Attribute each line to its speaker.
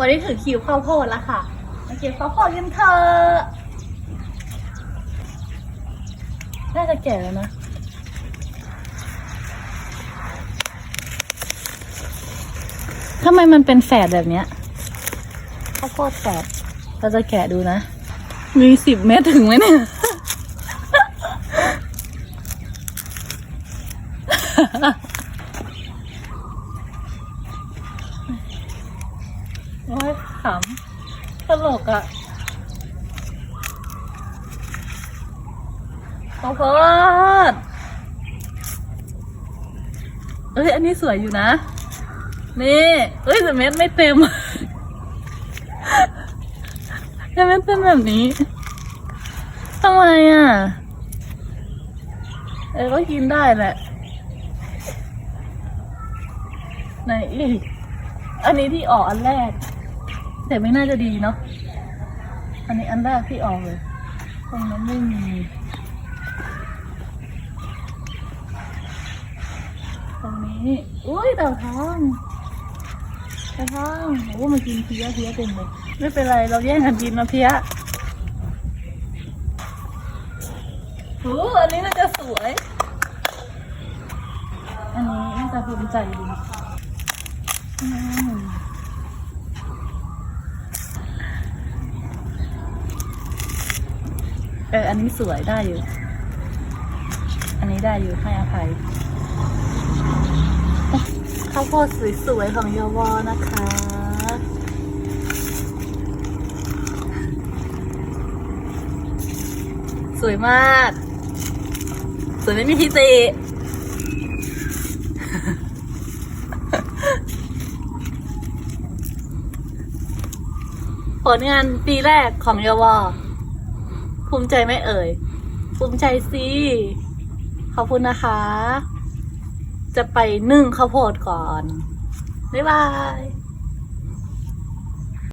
Speaker 1: วันนี้ถือคิวข้าวโพดแล้วค่ะมาเก็บข้าวโพดกันเถอะน่าจะแก่แล้วนะทำไมมันเป็นแฝดแบบเนี้ยข้าวโพดแฝดเราจะแกะดูนะ มีสิบเมตรถึงไหมเนี่ย โอ้ยขำตลกอะข้าวโพดเอ้ย อันนี้สวยอยู่นะ นี่ เอ้ยแต่เม็ดไม่เต็มแต่เม็ดเป็นแบบนี้ทำไมอะ เออก็กินได้แหละไหนอีก อันนี้ที่ออกอันแรก แต่ไม่น่าจะดีเนาะอันนี้อันแรกที่ออกเลย ตรงนั้นไม่มีตรงนี้อุ้ยเต่าทองเต่าทองโอ้มันกินเพี้ยเพี้ยเต็มเลยไม่เป็นไรเราแย่งกันกินนะเพี้ยโอ้อันนี้น่าจะสวย อันนี้น่าจะภูมิใจดีอืม เออ อันนี้สวยได้อยู่ อันนี้ได้อยู่ให้อภัย ข้าวโพดสวยๆ ของยาวอนะคะ สวยมาก สวยไม่มีที่ติผลงานปีแรกของยาวอ ภูมิใจไหมเอ่ย ภูมิใจสิขอบคุณนะคะ จะไปนึ่งข้าวโพดก่อน บ๊ายบาย